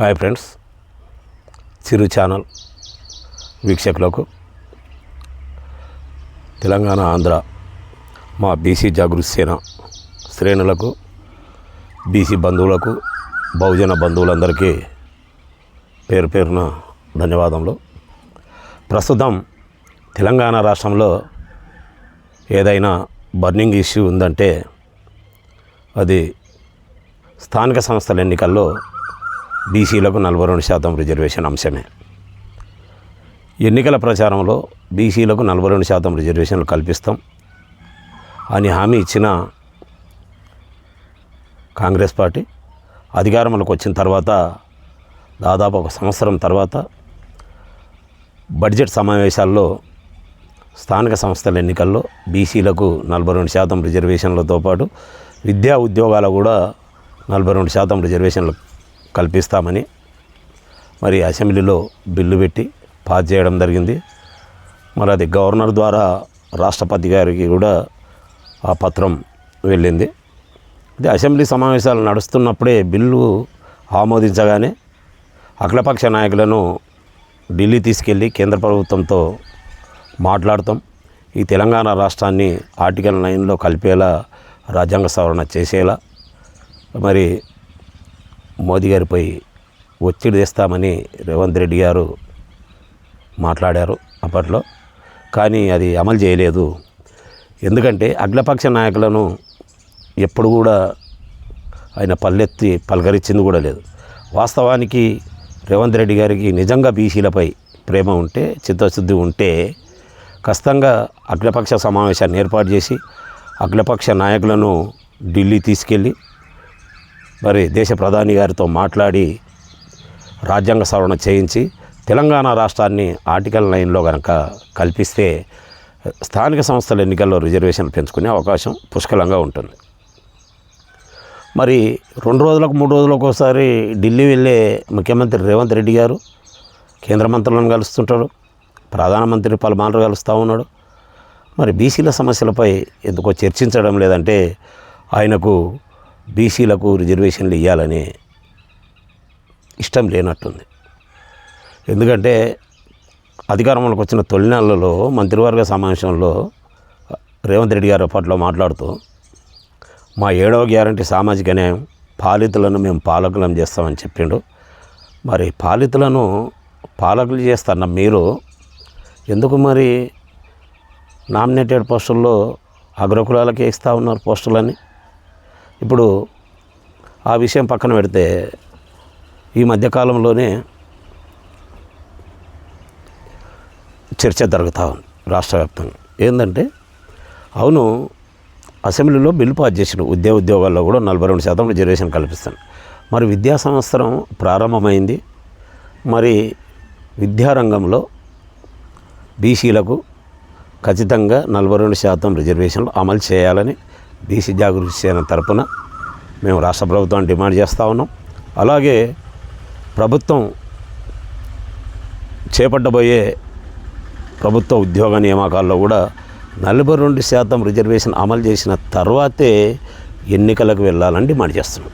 Hi friends చిరు channel వీక్షకులకు. తెలంగాణ ఆంధ్ర మా BC జాగృతి సేన శ్రేణులకు బీసీ బంధువులకు బహుజన బంధువులందరికీ పేరు పేరున ధన్యవాదములు. ప్రస్తుతం తెలంగాణ రాష్ట్రంలో ఏదైనా బర్నింగ్ ఇష్యూ ఉందంటే అది స్థానిక సంస్థల ఎన్నికల్లో బీసీలకు నలభై రెండు శాతం రిజర్వేషన్ అంశమే. ఎన్నికల ప్రచారంలో బీసీలకు నలభై రెండు శాతం రిజర్వేషన్లు కల్పిస్తాం. అని హామీ ఇచ్చిన కాంగ్రెస్ పార్టీ అధికారంలోకి వచ్చిన తర్వాత దాదాపు ఒక సంవత్సరం తర్వాత బడ్జెట్ సమావేశాల్లో స్థానిక సంస్థల ఎన్నికల్లో బీసీలకు నలభై రెండు శాతం రిజర్వేషన్లతో పాటు విద్యా ఉద్యోగాలు కూడా నలభై రెండు శాతం రిజర్వేషన్లు కల్పిస్తామని మరి అసెంబ్లీలో బిల్లు పెట్టి పాస్ చేయడం జరిగింది. మరి అది గవర్నర్ ద్వారా రాష్ట్రపతి గారికి కూడా ఆ పత్రం వెళ్ళింది. ఇది అసెంబ్లీ సమావేశాలు నడుస్తున్నప్పుడే బిల్లు ఆమోదించగానే అఖిలపక్ష నాయకులను ఢిల్లీ తీసుకెళ్ళి కేంద్ర ప్రభుత్వంతో మాట్లాడతాం. ఈ తెలంగాణ రాష్ట్రాన్ని ఆర్టికల్ నైన్లో కలిపేలా రాజ్యాంగ సవరణ చేసేలా. మరి మోదీ గారిపై ఒత్తిడి తెస్తామని రేవంత్ రెడ్డి గారు మాట్లాడారు అప్పట్లో. కానీ అది అమలు చేయలేదు. ఎందుకంటే అగ్లపక్ష నాయకులను ఎప్పుడు కూడా ఆయన పల్లెత్తి పలకరించింది కూడా లేదు. వాస్తవానికి రేవంత్ రెడ్డి గారికి నిజంగా బీసీలపై ప్రేమ ఉంటే చిత్తశుద్ధి ఉంటే ఖచ్చితంగా అఖిలపక్ష సమావేశాన్ని ఏర్పాటు చేసి అఖిలపక్ష నాయకులను ఢిల్లీ తీసుకెళ్ళి మరి దేశ ప్రధాని గారితో మాట్లాడి రాజ్యాంగ సవరణ చేయించి తెలంగాణ రాష్ట్రాన్ని ఆర్టికల్ నైన్లో కనుక కల్పిస్తే స్థానిక సంస్థల ఎన్నికల్లో రిజర్వేషన్ పెంచుకునే అవకాశం పుష్కలంగా ఉంటుంది. మరి రెండు రోజులకు మూడు రోజులకు ఒకసారి ఢిల్లీ వెళ్ళే ముఖ్యమంత్రి రేవంత్ రెడ్డి గారు కేంద్ర మంత్రులను కలుస్తుంటాడు ప్రధానమంత్రి పలుమార్లు కలుస్తూ ఉన్నాడు. మరి బీసీల సమస్యలపై ఎందుకో చర్చించడం లేదంటే ఆయనకు బీసీలకు రిజర్వేషన్లు ఇవ్వాలని ఇష్టం లేనట్టుంది. ఎందుకంటే అధికారంలోకి వచ్చిన తొలి నెలలో మంత్రివర్గ సమావేశంలో రేవంత్ రెడ్డి గారు అప్పట్లో మాట్లాడుతూ మా ఏడవ గ్యారంటీ సామాజిక న్యాయం పాలితులను మేము పాలకులం చేస్తామని చెప్పిండు. మరి పాలితులను పాలకులు చేస్తారన్న మీరు ఎందుకు మరి నామినేటెడ్ పోస్టుల్లో అగ్రకులాలకే ఇస్తూ ఉన్నారు పోస్టులని ఇప్పుడు ఆ విషయం పక్కన పెడితే ఈ మధ్యకాలంలోనే చర్చ జరుగుతూ ఉంది రాష్ట్ర వ్యాప్తంగా ఏంటంటే అవును అసెంబ్లీలో బిల్లు పాస్ చేసిన ఉద్యోగ ఉద్యోగాల్లో కూడా నలభై రెండు శాతం రిజర్వేషన్ కల్పిస్తాను. మరి విద్యా సంవత్సరం ప్రారంభమైంది. మరి విద్యారంగంలో బీసీలకు ఖచ్చితంగా నలభై రెండు శాతం రిజర్వేషన్లు అమలు చేయాలని దేశ జాగృతి సేన తరపున మేము రాష్ట్ర ప్రభుత్వాన్ని డిమాండ్ చేస్తూ ఉన్నాం. అలాగే ప్రభుత్వం చేపట్టబోయే ప్రభుత్వ ఉద్యోగ నియామకాల్లో కూడా నలభై రెండు శాతం రిజర్వేషన్ అమలు చేసిన తర్వాతే ఎన్నికలకు వెళ్ళాలని డిమాండ్ చేస్తున్నాం.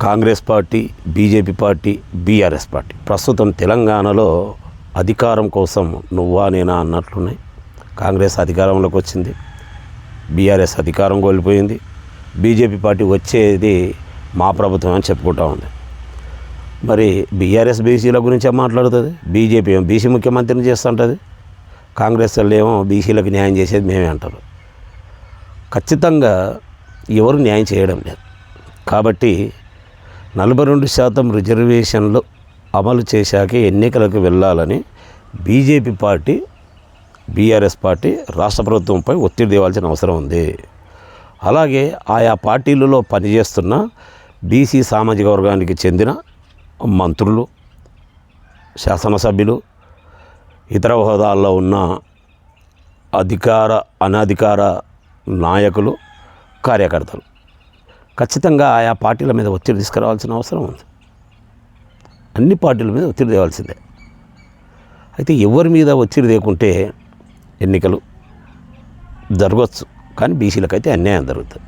Congress party BJP party BRS party. ప్రస్తుతం తెలంగాణలో అధికారం కోసం నువ్వా నేనా అన్నట్లున్నాయి. కాంగ్రెస్ అధికారంలోకి వచ్చింది. బీఆర్ఎస్ అధికారం కోల్పోయింది. బీజేపీ పార్టీ వచ్చేది మా ప్రభుత్వం అని చెప్పుకుంటా ఉంది. మరి బీఆర్ఎస్ బీసీల గురించే మాట్లాడుతుంది. బీజేపీ ఏమో బీసీ ముఖ్యమంత్రిని చేస్తుంటుంది. కాంగ్రెస్ వాళ్ళు ఏమో బీసీలకు న్యాయం చేసేది మేమే అంటారు. ఖచ్చితంగా ఎవరు న్యాయం చేయడం లేదు. కాబట్టి నలభై రెండు శాతం రిజర్వేషన్లు అమలు చేశాక ఎన్నికలకు వెళ్ళాలని బీజేపీ పార్టీ బీఆర్ఎస్ పార్టీ రాష్ట్ర ప్రభుత్వంపై ఒత్తిడి తేవాల్సిన అవసరం ఉంది. అలాగే ఆయా పార్టీలలో పనిచేస్తున్న బీసీ సామాజిక వర్గానికి చెందిన మంత్రులు శాసనసభ్యులు ఇతర హోదాల్లో ఉన్న అధికార అనధికార నాయకులు కార్యకర్తలు. ఖచ్చితంగా ఆయా పార్టీల మీద ఒత్తిడి తీసుకురావాల్సిన అవసరం ఉంది. అన్ని పార్టీల మీద ఒత్తిడి తేవాల్సిందే. అయితే ఎవరి మీద ఒత్తిడి తేకుంటే ఎన్నికలు జరగవచ్చు. కానీ బీసీలకైతే అన్యాయం జరుగుతుంది.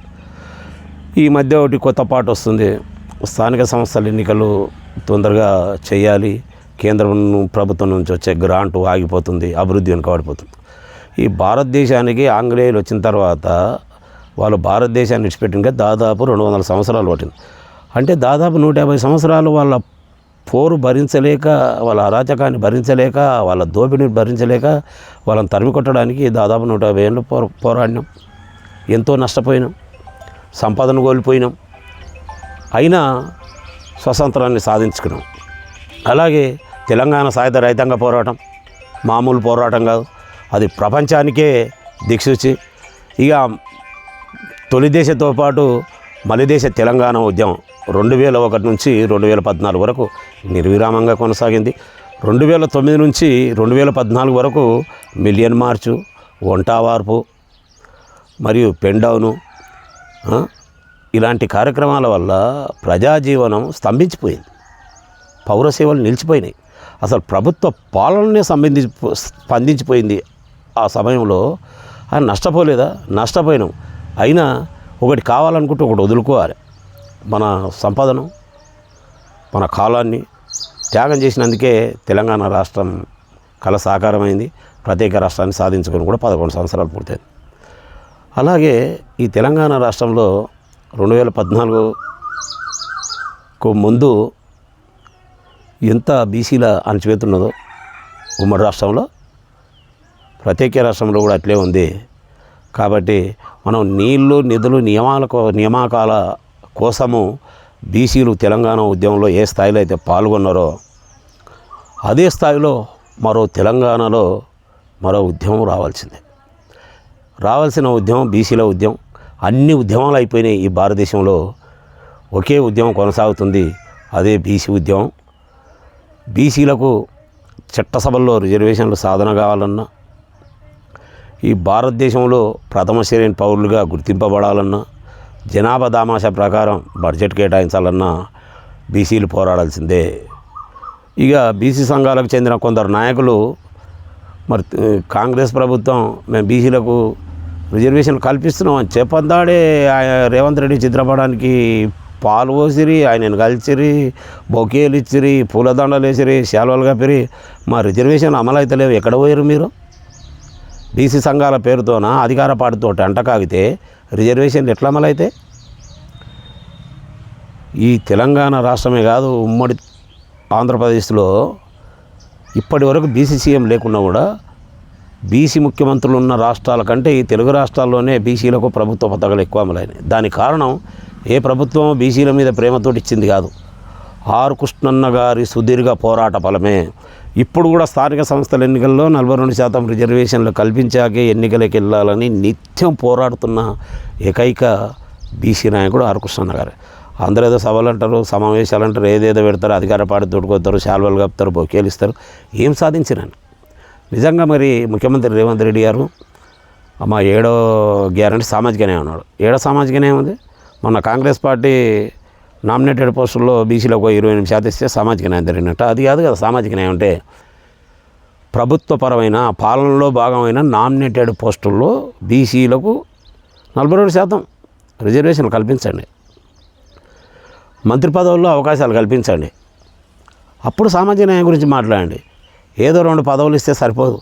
ఈ మధ్య ఒకటి కొత్త పాట వస్తుంది. స్థానిక సంస్థల ఎన్నికలు తొందరగా చేయాలి. కేంద్రం ప్రభుత్వం నుంచి వచ్చే గ్రాంట్ ఆగిపోతుంది. అభివృద్ధి వెనుకబడిపోతుంది. ఈ భారతదేశానికి ఆంగ్లేయులు వచ్చిన తర్వాత వాళ్ళు భారతదేశాన్ని విడిచిపెట్టిన దాదాపు రెండు వందల సంవత్సరాలు పట్టింది. అంటే దాదాపు నూట యాభై సంవత్సరాలు వాళ్ళ పోరు భరించలేక వాళ్ళ అరాచకాన్ని భరించలేక వాళ్ళ దోపిడీని భరించలేక వాళ్ళని తరిమి కొట్టడానికి దాదాపు నూట యాభై ఏళ్ళు పోర పోరాడినాం. ఎంతో నష్టపోయినాం. సంపదను కోల్పోయినాం. అయినా స్వతంత్రాన్ని సాధించుకున్నాం. అలాగే తెలంగాణ సాయుధ రైతాంగ పోరాటం మామూలు పోరాటం కాదు. అది ప్రపంచానికే దిక్సూచి. ఇక తొలి దేశంతో పాటు మలిదేశ తెలంగాణ ఉద్యమం. రెండు వేల ఒకటి నుంచి రెండు వేల పద్నాలుగు వరకు నిర్విరామంగా కొనసాగింది. రెండు వేల తొమ్మిది నుంచి రెండు వేల పద్నాలుగు వరకు మిలియన్ మార్చు వంటావార్పు మరియు పెండౌను ఇలాంటి కార్యక్రమాల వల్ల ప్రజాజీవనం స్తంభించిపోయింది. పౌర సేవలు నిలిచిపోయినాయి. అసలు ప్రభుత్వ పాలననే సంబంధించి స్పందించిపోయింది ఆ సమయంలో. నష్టపోలేదా? నష్టపోయినాం. అయినా ఒకటి కావాలనుకుంటే ఒకటి వదులుకోవాలి. మన సంపదను మన కాలాన్ని త్యాగం చేసినందుకే తెలంగాణ రాష్ట్రం కల సాకారమైంది. ప్రత్యేక రాష్ట్రాన్ని సాధించుకొని కూడా పదకొండు సంవత్సరాలు పూర్తయింది. అలాగే ఈ తెలంగాణ రాష్ట్రంలో రెండు వేల పద్నాలుగుకు ముందు ఎంత బీసీల అణచివేతున్నదో ఉమ్మడి రాష్ట్రంలో ప్రత్యేక రాష్ట్రంలో కూడా అట్లే ఉంది. కాబట్టి మనం నీళ్ళు నిధులు నియమాలకు నియామకాల కోసము బీసీలు తెలంగాణ ఉద్యమంలో ఏ స్థాయిలో అయితే పాల్గొన్నారో అదే స్థాయిలో మరో తెలంగాణలో మరో ఉద్యమం రావాల్సిందే. రావాల్సిన ఉద్యమం బీసీల ఉద్యమం అన్ని ఉద్యమాలు అయిపోయినాయి ఈ భారతదేశంలో. ఒకే ఉద్యమం కొనసాగుతుంది అదే బీసీ ఉద్యమం. బీసీలకు చట్టసభల్లో రిజర్వేషన్లు సాధన కావాలన్నా ఈ భారతదేశంలో ప్రథమ శ్రేణి పౌరులుగా గుర్తింపబడాలన్నా జనాభా దామాషా ప్రకారం బడ్జెట్ కేటాయించాలన్నా బీసీలు పోరాడాల్సిందే. ఇక బీసీ సంఘాలకు చెందిన కొందరు నాయకులు మరి కాంగ్రెస్ ప్రభుత్వం మేము బీసీలకు రిజర్వేషన్ కల్పిస్తున్నామని చెప్పందాడే ఆయన రేవంత్ రెడ్డి చిత్రపటానికి పాలు పోసిరి ఆయనను కలిసిరి బొకేలు ఇచ్చిరి పూలదండలు వేసిరి శాలువలు కప్పిరి మా రిజర్వేషన్ అమలు అవుతలేవు ఎక్కడ పోయారు మీరు? బీసీ సంఘాల పేరుతోన? అధికార పార్టీతో అంటకాగితే రిజర్వేషన్లు ఎట్లా అమలైతే? ఈ తెలంగాణ రాష్ట్రమే కాదు ఉమ్మడి ఆంధ్రప్రదేశ్లో ఇప్పటి వరకు బీసీ సీఎం లేకున్నా కూడా బీసీ ముఖ్యమంత్రులు ఉన్న రాష్ట్రాల కంటే ఈ తెలుగు రాష్ట్రాల్లోనే బీసీలకు ప్రభుత్వ పథకాలు ఎక్కువ అమలైనాయి. దానికి కారణం ఏ ప్రభుత్వం బీసీల మీద ప్రేమతోటి ఇచ్చింది కాదు. ఆర్ కృష్ణన్న గారి సుదీర్ఘ పోరాట ఫలమే. ఇప్పుడు కూడా స్థానిక సంస్థల ఎన్నికల్లో నలభై రెండు శాతం రిజర్వేషన్లు కల్పించాకే ఎన్నికలకు వెళ్ళాలని నిత్యం పోరాడుతున్న ఏకైక బీసీ నాయకుడు ఆరు కృష్ణన్న గారు. అందరూ ఏదో సభలు అంటారు సమావేశాలు అంటారు ఏదేదో పెడతారు అధికార పార్టీ తోడుకొస్తారు శాల్వలు కప్తారు బొకేలు ఇస్తారు. ఏం సాధించినాను నిజంగా మరి ముఖ్యమంత్రి రేవంత్ రెడ్డి గారు మా ఏడో గ్యారంటీ సామాజిక న్యాయం ఉన్నాడు ఏడో సామాజిక న్యాయం ఉంది? మొన్న కాంగ్రెస్ పార్టీ నామినేటెడ్ పోస్టుల్లో బీసీలకు ఒక ఇరవై ఎనిమిది శాతం ఇస్తే సామాజిక న్యాయం జరిగినట్టు. అది కాదు కదా సామాజిక న్యాయం అంటే ప్రభుత్వపరమైన పాలనలో భాగమైన నామినేటెడ్ పోస్టుల్లో బీసీలకు నలభై రెండు శాతం రిజర్వేషన్లు కల్పించండి. మంత్రి పదవుల్లో అవకాశాలు కల్పించండి. అప్పుడు సామాజిక న్యాయం గురించి మాట్లాడండి. ఏదో రెండు పదవులు ఇస్తే సరిపోదు.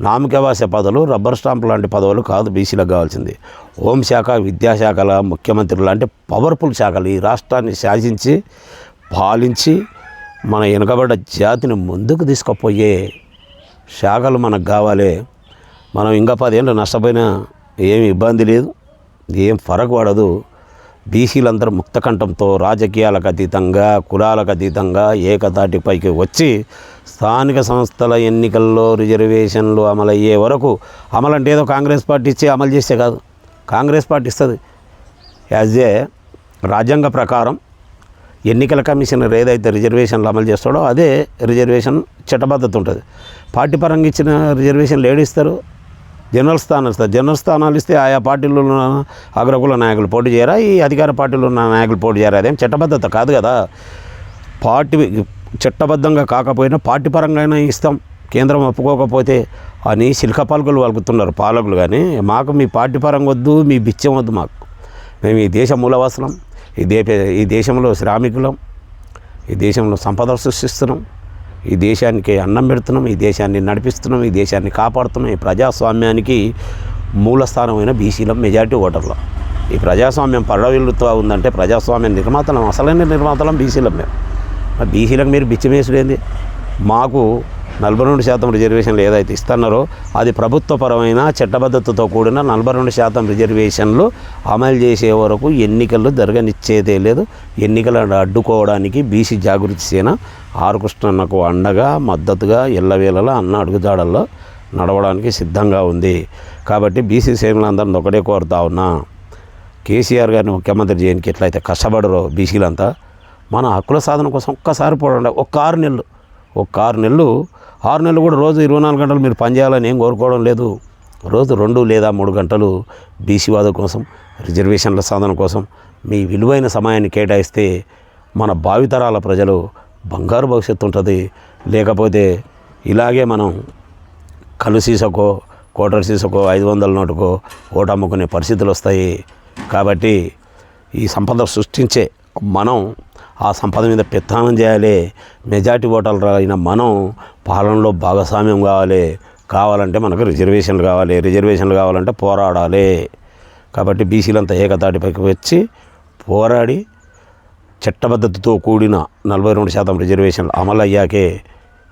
నామకవాస పదవులు రబ్బర్ స్టాంప్ లాంటి పదవులు కాదు బీసీలకు కావాల్సింది. హోంశాఖ విద్యాశాఖల ముఖ్యమంత్రి లాంటి పవర్ఫుల్ శాఖలు. ఈ రాష్ట్రాన్ని శాసించి పాలించి మన వెనుకబడ్డ జాతిని ముందుకు తీసుకుపోయే శాఖలు మనకు కావాలి. మనం ఇంకా పదేళ్ళు నష్టపోయినా ఏమి ఇబ్బంది లేదు ఏం ఫరక్ పడదు. బీసీలందరూ ముక్తకంఠంతో రాజకీయాలకు అతీతంగా కులాలకు అతీతంగా ఏకతాటిపైకి వచ్చి స్థానిక సంస్థల ఎన్నికల్లో రిజర్వేషన్లు అమలయ్యే వరకు అమలు అంటే ఏదో కాంగ్రెస్ పార్టీ ఇచ్చి అమలు చేస్తే కాదు. కాంగ్రెస్ పార్టీ ఇస్తుంది. యాజ్ ఏ రాజ్యాంగ ప్రకారం ఎన్నికల కమిషనర్ ఏదైతే రిజర్వేషన్లు అమలు చేస్తాడో అదే రిజర్వేషన్ చట్టబద్ధత ఉంటుంది. పార్టీ పరంగా ఇచ్చిన రిజర్వేషన్లు ఏడిస్తారు జనరల్ స్థానాలు ఇస్తారు జనరల్ స్థానాలు ఇస్తే ఆయా పార్టీలో ఉన్న అగ్రకుల నాయకులు పోటీ చేయరా? ఈ అధికార పార్టీలో ఉన్న నాయకులు పోటీ చేయరా? అదేం చట్టబద్ధత కాదు కదా. పార్టీ చట్టబద్ధంగా కాకపోయినా పార్టీ పరంగా అయినా ఇస్తాం. కేంద్రం ఒప్పుకోకపోతే అని శిల్క పాలకులు వలుకుతున్నారు పాలకులు కానీ మాకు మీ పార్టీ పరంగా వద్దు మీ బిచ్చం వద్దు మాకు. మేము ఈ దేశ మూలవాసనం ఈ దే ఈ దేశంలో శ్రామికులం ఈ దేశంలో సంపద సృష్టిస్తున్నాం. ఈ దేశానికి అన్నం పెడుతున్నాం ఈ దేశాన్ని నడిపిస్తున్నాం ఈ దేశాన్ని కాపాడుతున్నాం. ఈ ప్రజాస్వామ్యానికి మూల స్థానమైన మెజారిటీ ఓటర్లు. ఈ ప్రజాస్వామ్యం పడవిల్లుతూ ఉందంటే ప్రజాస్వామ్యం నిర్మాతలం అసలైన నిర్మాతలం బీసీలం మేము బీసీలకు మీరు బిచ్చమేసుడేంది? మాకు నలభై రెండు శాతం రిజర్వేషన్లు ఏదైతే ఇస్తున్నారో అది ప్రభుత్వపరమైన చట్టబద్ధతతో కూడిన నలభై రెండు శాతం రిజర్వేషన్లు అమలు చేసే వరకు ఎన్నికలు జరగనిచ్చేదే లేదు. ఎన్నికలను అడ్డుకోవడానికి బీసీ జాగృతి సేన ఆరుకృష్ణన్నకు అండగా మద్దతుగా ఎల్లవేళలా అన్న అడుగుజాడల్లో నడవడానికి సిద్ధంగా ఉంది. కాబట్టి బీసీ సేనలందరిని ఒకటే కోరుతా ఉన్నా కేసీఆర్ గారిని ముఖ్యమంత్రి చేయడానికి ఎట్లయితే కష్టపడరో బీసీలంతా మన హక్కుల సాధన కోసం ఒక్కసారి పోడండి ఒక్క ఆరు నెలలు ఒక్క ఆరు నెలలు ఆరు నెలలు కూడా రోజు ఇరవై నాలుగు గంటలు మీరు పనిచేయాలని ఏం కోరుకోవడం లేదు. రోజు రెండు లేదా మూడు గంటలు బీసీ వాద కోసం రిజర్వేషన్ల సాధన కోసం మీ విలువైన సమయాన్ని కేటాయిస్తే మన భావితరాల ప్రజలు బంగారు భవిష్యత్తు ఉంటుంది. లేకపోతే ఇలాగే మనం కళ్ళు సీసకో కోటర్ సీసకో ఐదు వందల నోటుకో ఓటు అమ్ముకునే పరిస్థితులు వస్తాయి. కాబట్టి ఈ సంపద సృష్టించే మనం ఆ సంపద మీద పెత్తానం చేయాలి. మెజార్టీ ఓటర్లు అయిన మనం పాలనలో భాగస్వామ్యం కావాలి. కావాలంటే మనకు రిజర్వేషన్లు కావాలి. రిజర్వేషన్లు కావాలంటే పోరాడాలి. కాబట్టి బీసీలంతా ఏకతాటిపైకి వచ్చి పోరాడి చట్టబద్ధతతో కూడిన నలభై రెండు శాతం రిజర్వేషన్లు అమలు అయ్యాకే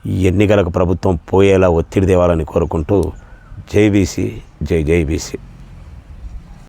ఈ ఎన్నికలకు ప్రభుత్వం పోయేలా ఒత్తిడి తేవాలని కోరుకుంటూ జైబీసీ జై జైబీసీ